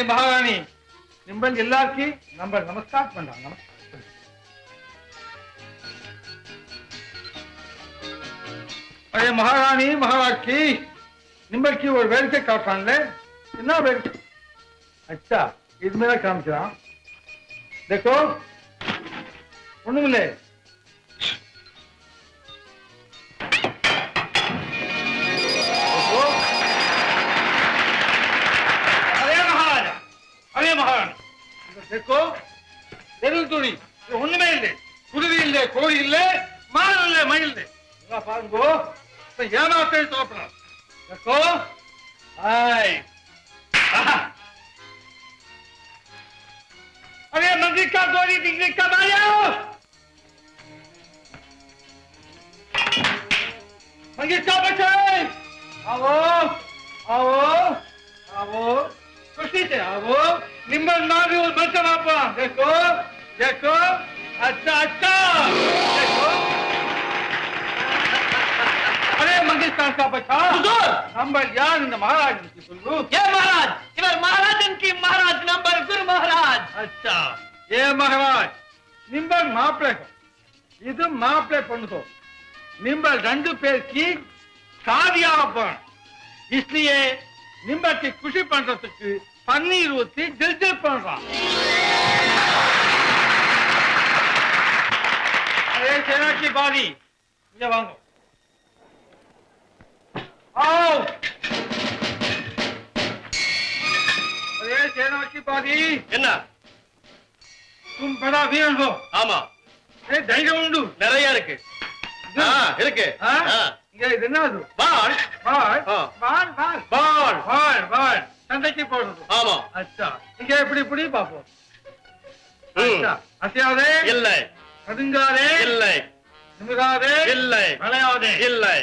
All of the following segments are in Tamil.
अरे महारानी निम्बल जिल्ला की नंबर नमस्कार पंडा नमस्कार अरे महारानी महाराज की निम्बल की ஒரு வேடிக்கை காட்டுறான்ல என்ன வேடிக்கை अच्छा இதுமே காமிக்கிறான் देखो ஒண்ணுமில்லை देखो देखो बेरुल तुनी तो हुन में इल्ले पुरी इल्ले, कोई इल्ले मार इल्ले मार इल्ले। ना पान गो तो यह मैं आपने तो अपना। देखो आई अरे, मंदिर का गोली दिखने का बाया हो? मंदिर का बच्चे आओ आओ आओ। कुछ नहीं आओ। निम्बल मारी और बच्चा बापा देखो देखो अच्छा अच्छा देखो अरे मंदिर का बचा नंबर यार இந்த மகாராஜனுக்கு சொல்லு ஏ மகாராஜ் இவர் மகாராஜன் கி மகாராஜ் நம்பர் குரு மகாராஜ் अच्छा ये महाराज निम्बल मापले को இது மாப்பிளை பொண்ணுக்கோ நிம்பல் ரெண்டு பேருக்கு சாதியாகப்போம் इसलिए நிம்பலுக்கு குஷி பண்றதுக்கு பன்னீர் ஊத்தி ஜில் ஜில் பண்றான். அதே சேனாட்சி பாதி இங்க வாங்க. அதே சேனாட்சி பாதி. என்ன? தும் ஆமா. ஏ தைரியம் உண்டு. நிறைய இருக்கு. இருக்கு. என்ன அது? பால். பால். பால் பால். சண்டைக்கு போடுறது ஆமா அச்சா இங்க எப்படி இப்படி பாப்போம் ம். அச்சா அசையாதே இல்லை கடுங்காதே இல்லை நிமிராதே இல்லை விளையாதே இல்லை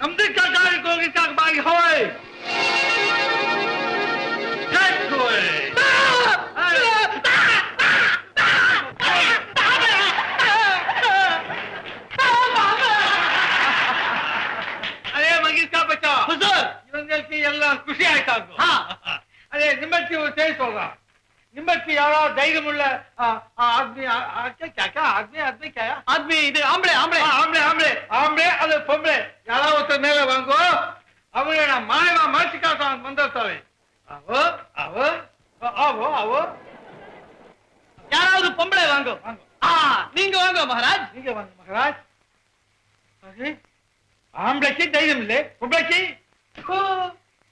नमदे का कार्य को किसका बागी होए பேர் சொல்றான்? நிம்பத்தி யாரா? தைரியம் உள்ள ஆத்மி இது ஆம்பளை ஆம்பளை. ஆம்பளை ஆம்பளை. ஆம்பளை அது பொம்பளை. யாரா ஒருத்தர் மேல வாங்கோ? அவங்கள நான் மாயமா மாற்றி காட்டுறான் யாராவது பொம்பளை வாங்கோ? நீங்க வாங்க மகாராஜ். நீங்க வாங்க மகாராஜ். ஆம்பளைக்கு தைரியம் இல்லை பொம்பளைக்கு?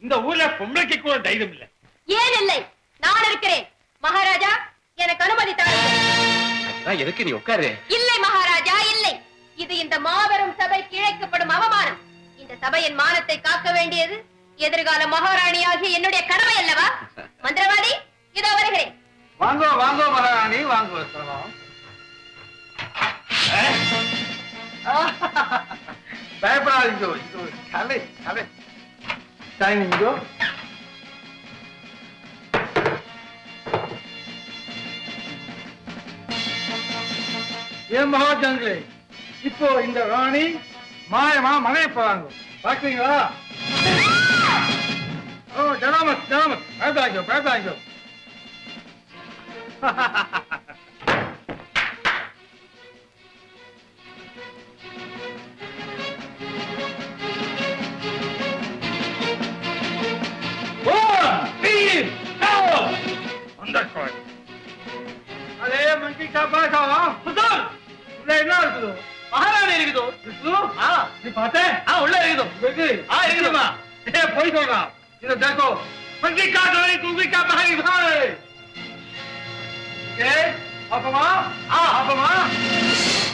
இந்த ஊர்ல பொம்பளைக்கு கூட தைரியம் இல்லை. ஏன் இல்லை? நான் இருக்கிறேன். மகாராஜா எனக்கு அனுமதி தாருங்கள். எதுக்கு நீ உட்காரு? இல்லை மகாராஜா இல்லை. இது இந்த மாபெரும் சபைக்கு இழைக்கப்படும் அவமானம். இந்த சபையின் மானத்தை காக்க வேண்டியது எதிர்கால மகாராணியாகிய என்னுடைய கடமை அல்லவா? மந்திரவாதி இதோ வருகிறேன். வாங்கோ வாங்கோ மகாராணி வாங்கோ பயப்படாதீங்க கலை கலை. டைனிங்கோ ஏன் மகாஜங்களே இப்போ இந்த ராணி மாயமா மனைய போறாங்க. பாக்குறீங்களா ஓ ஜனாமத் ஜனாமத். பயப்படாங்க பயப்படாங்க ஆ, இருக்குதுமா. ஏ போய் சொல்றான் இத देखो மங்கி காட்டாரி குங்கி கா பாய் பாய் ஏ அப்பமா ஆ அப்பமா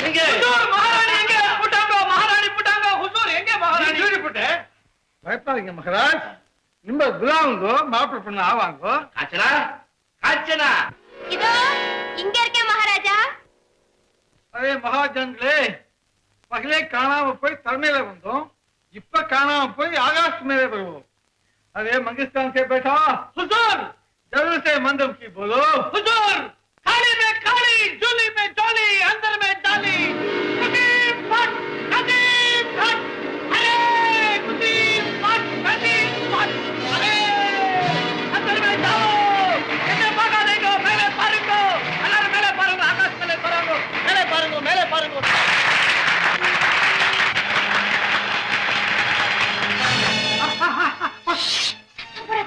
இங்க ஹுசூர் மகாராணி எங்க புட்டாங்க மகாராணி புட்டாங்க ஹுசூர் எங்க மகாராணி ஜூரி போட்டு பயப்படாதீங்க மகராஜ் நிம்ப விழாவுங்கோ மாப்பிள்ளை பொண்ணு ஆவாங்கோ காச்சனா காச்சனா இதோ இங்க இருக்கேன் மகாராஜா அதே மகாஜன்களே பகலே காணாம போய் தலைமையில வந்தோம் இப்ப காணாம போய் ஆகாஷ் மேலே வருவோம் अरे मंगिस्तान से बैठा हुजूर जरूर से मंदम की बोलो हुजूर खाली में खाली झोली में झोली अंदर में डाली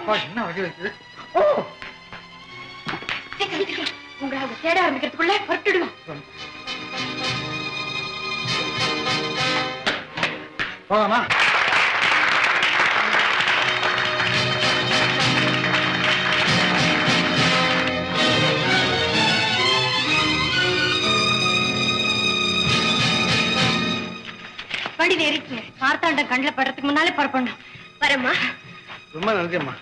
அப்பா என்ன இருக்குது ஓ! உங்களை அவங்க தேட ஆரம்பிக்கிறதுக்குள்ள புரட்டிடுவோம். போலாமா? வண்டி ஏறிச்சு மார்த்தாண்டம் கண்ணுல படுறதுக்கு முன்னாலே புறப்படணும். வரேம்மா. ரொம்ப நன்றிம்மா.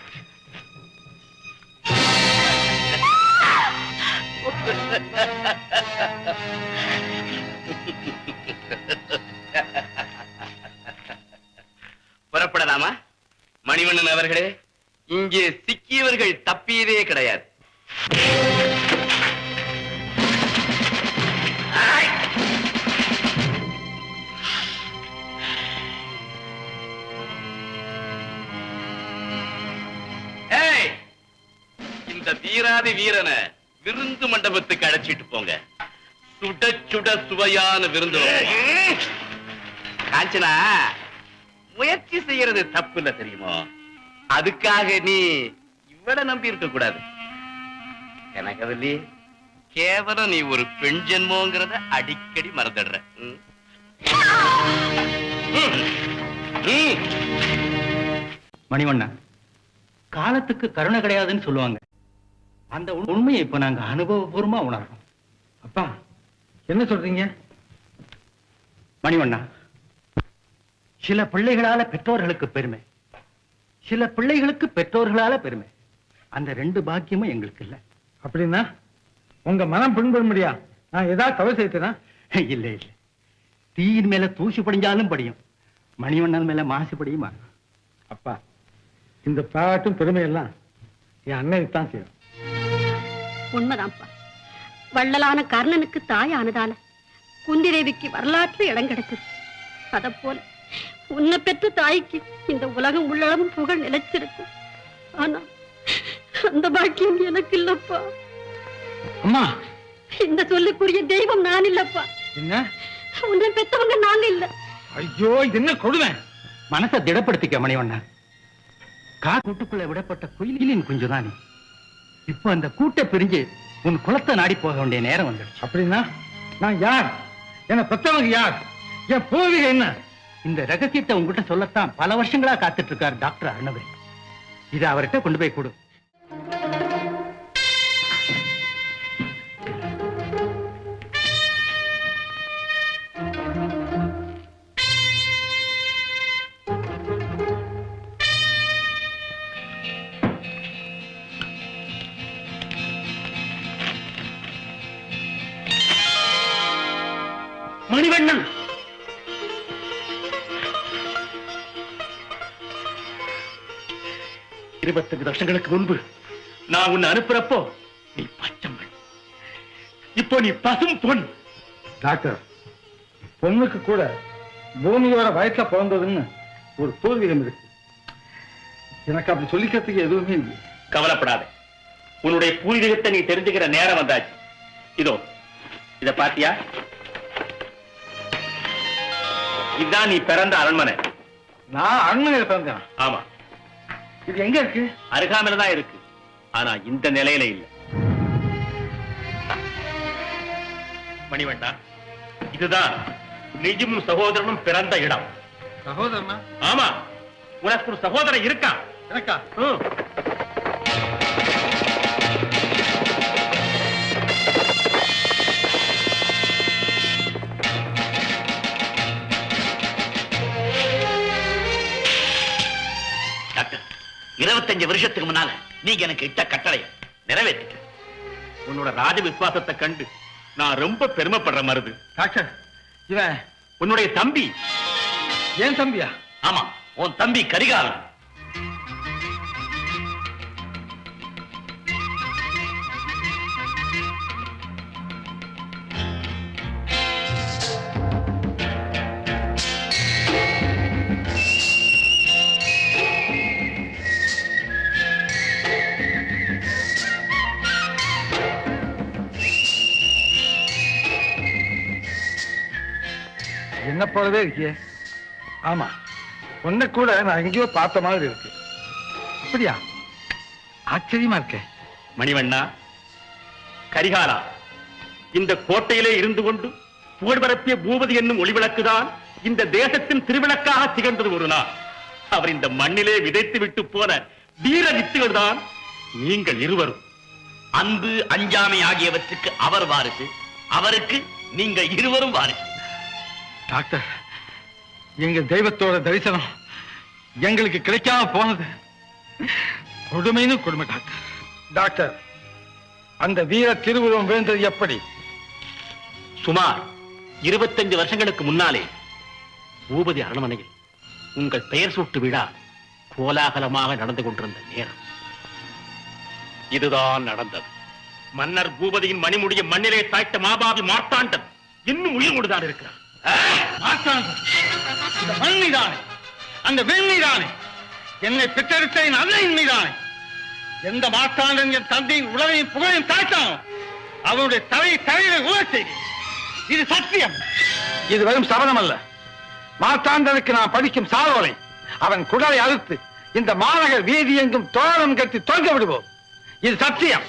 புறப்படலாமா? மணிவண்ணன் அவர்களே இங்கே சிக்கியவர்கள் தப்பியதே கிடையாது. இந்த தீராதி வீரனை விருந்து மண்டபத்துக்கு அழைச்சிட்டு போங்க. சுட சுட சுவையான விருந்து. காஞ்சனா முயற்சி செய்யறது தப்பு இல்ல தெரியுமோ? அதுக்காக நீ இவட நம்பி இருக்க கூடாது. கனகவல்லி கேவலம் நீ ஒரு பெண் ஜென்மோங்கிறத அடிக்கடி மறந்துடுற. மணிவண்ணா காலத்துக்கு கருணை கிடையாதுன்னு சொல்லுவாங்க. அந்த உண்- உண்மையை இப்ப நாங்க அனுபவபூர்வமா உணர்றோம். அப்பா என்ன சொல்றீங்க? மணிவண்ணா. சில பிள்ளைகளால பெற்றோர்களுக்கு பெருமை. சில பிள்ளைகளுக்கு பெற்றோர்களால பெருமை. அந்த ரெண்டு பாக்கியமும் எங்களுக்கு இல்ல. அப்படின்னா உங்க மனம் பின்படும்படியா நான் ஏதாவது தவறு செய்தேனா இல்ல இல்ல. தீயின் மேல தூசி படிஞ்சாலும் படியும். மணிவண்ணன் மேல மாசு படியுமா? அப்பா இந்த பாராட்டும் பெருமையெல்லாம் என் அண்ணனுக்கு தான் செய்யும். உண்மைதான்ப்பா. வள்ளலான கர்ணனுக்கு தாயானதால குந்தி தேவிக்கு வரலாற்று இடம் கிடைச்சது அத போல உன்னை பெற்ற தாய்க்கு இந்த உலகம் உள்ளளவும் புகழ் நிலைச்சிருக்கும் ஆனா அந்த பாக்கியம் எனக்கு இல்லப்பா. அம்மா! இந்த சொல்லுக்குரிய தெய்வம் நான் இல்லப்பா. என்ன? உன்னை பெத்தவங்க நாங்க இல்ல. ஐயோ இது என்ன கொடுமை? மனசை திடப்படுத்திக்க மணிவண்ணா கா கூட்டுக்குள்ள விடப்பட்ட குயிலின் குஞ்சுதான் நீ. இப்போ அந்த கூட்டை பிரிஞ்சு உன் குலத்தை நாடி போக வேண்டிய நேரம் வந்துடுச்சு. அப்படின்னா நான் யார்? என்ன பெத்தவங்க யார்? என் பூர்வீகம் என்ன? இந்த ரகசியத்தை உங்ககிட்ட சொல்லத்தான் பல வருஷங்களா காத்துட்டு இருக்கார் டாக்டர் அருணவரி இதை அவர்கிட்ட கொண்டு போய் கொடு. மணிவண்ணன். இருபத்தஞ்சு வருஷங்களுக்கு முன்பு நான் உன்னை அனுப்புறப்போ நீ பச்சைமண். இப்போ நீ பசும் பொன். டாக்டர் பொண்ணுக்கு கூட பூமியோட வயசுல பிறந்ததுன்னு ஒரு பூர்வீகம் இருக்கு. எனக்கு அப்படி சொல்லிக்கிறதுக்கு எதுவுமே இல்லை. கவலைப்படாத. உன்னுடைய பூர்வீகத்தை நீ தெரிஞ்சுக்கிற நேரம் வந்தாச்சு. இதோ இத பாத்தியா இதுதான் நீ பிறந்த அரண்மனை. நான் அரண்மனையில பிறந்தேன்? ஆமா. இது எங்க இருக்கு? அருகாமையில தான் இருக்கு. ஆனா இந்த நிலையில இல்ல. மணிவண்டா இதுதான் நிஜமும் சகோதரனும் பிறந்த இடம். சகோதரனா? ஆமா. உனக்கு ஒரு சகோதரன் இருக்கான் எனக்கா? இருபத்தஞ்சு வருஷத்துக்கு முன்னால நீங்க எனக்கு இட்ட கட்டளைய நிறைவேற்றிட்டு உன்னோட ராஜ விசுவாசத்தை கண்டு நான் ரொம்ப பெருமைப்படுற மருது. டாக்டர் இவன் உன்னுடைய தம்பி. ஏன் தம்பியா? ஆமா உன் தம்பி கரிகாலன். என்ன போலவே இருக்கியே? ஆமா உன்னை கூட நான் எங்கேயோ பார்த்த மாதிரி இருக்கு. அப்படியா? ஆச்சரியமா இருக்க. மணிவண்ணா கரிகாலா இந்த கோட்டையிலே இருந்து கொண்டு புகழ் பரப்பிய பூபதி என்னும் ஒளிவிளக்குதான் இந்த தேசத்தின் திருவிளக்காக திகழ்ந்தது ஒரு நாள். அவர் இந்த மண்ணிலே விதைத்து விட்டு போன வீர வித்துகள் தான் நீங்கள் இருவரும். அன்பு அஞ்சாமை ஆகியவற்றுக்கு அவர் வாரிசு அவருக்கு நீங்கள் இருவரும் வாரிசு. டாக்டர் எங்க தெய்வத்தோட தரிசனம் எங்களுக்கு கிடைக்காம போனது. கொடுமைன்னு கொடுமை டாக்டர். டாக்டர் அந்த வீர திருவுருவம் விழுந்தது எப்படி? சுமார் இருபத்தஞ்சு வருஷங்களுக்கு முன்னாலே பூபதி அரண்மனையில் உங்கள் பெயர் சூட்டு விழா கோலாகலமாக நடந்து கொண்டிருந்த நேரம். இதுதான் நடந்தது. மன்னர் பூபதியின் மணிமுடிய மண்ணிலே தாய்த்த மாபாவி மார்த்தாண்டன் இன்னும் உயிர் கொண்டுதான் இருக்கிறார். இந்த மண் மீதானே அந்த வெண் மீதானே என்னை பெற்றெடுத்த என் அன்னையின் மீதானே. எந்த மாற்றாண்டன் என் தந்தையின் உலகையும் புகழையும் தாழ்த்தானோ அவனுடைய தலையை தலையில உழச் இது சத்தியம். இது வெறும் சபதம் அல்ல. மாற்றாண்டனுக்கு நான் படிக்கும் சாதோலை அவன் குடலை அறுத்து இந்த மாநகர் வீதி எங்கும் தோழம் கட்டி தொங்க விடுவோம். இது சத்தியம்.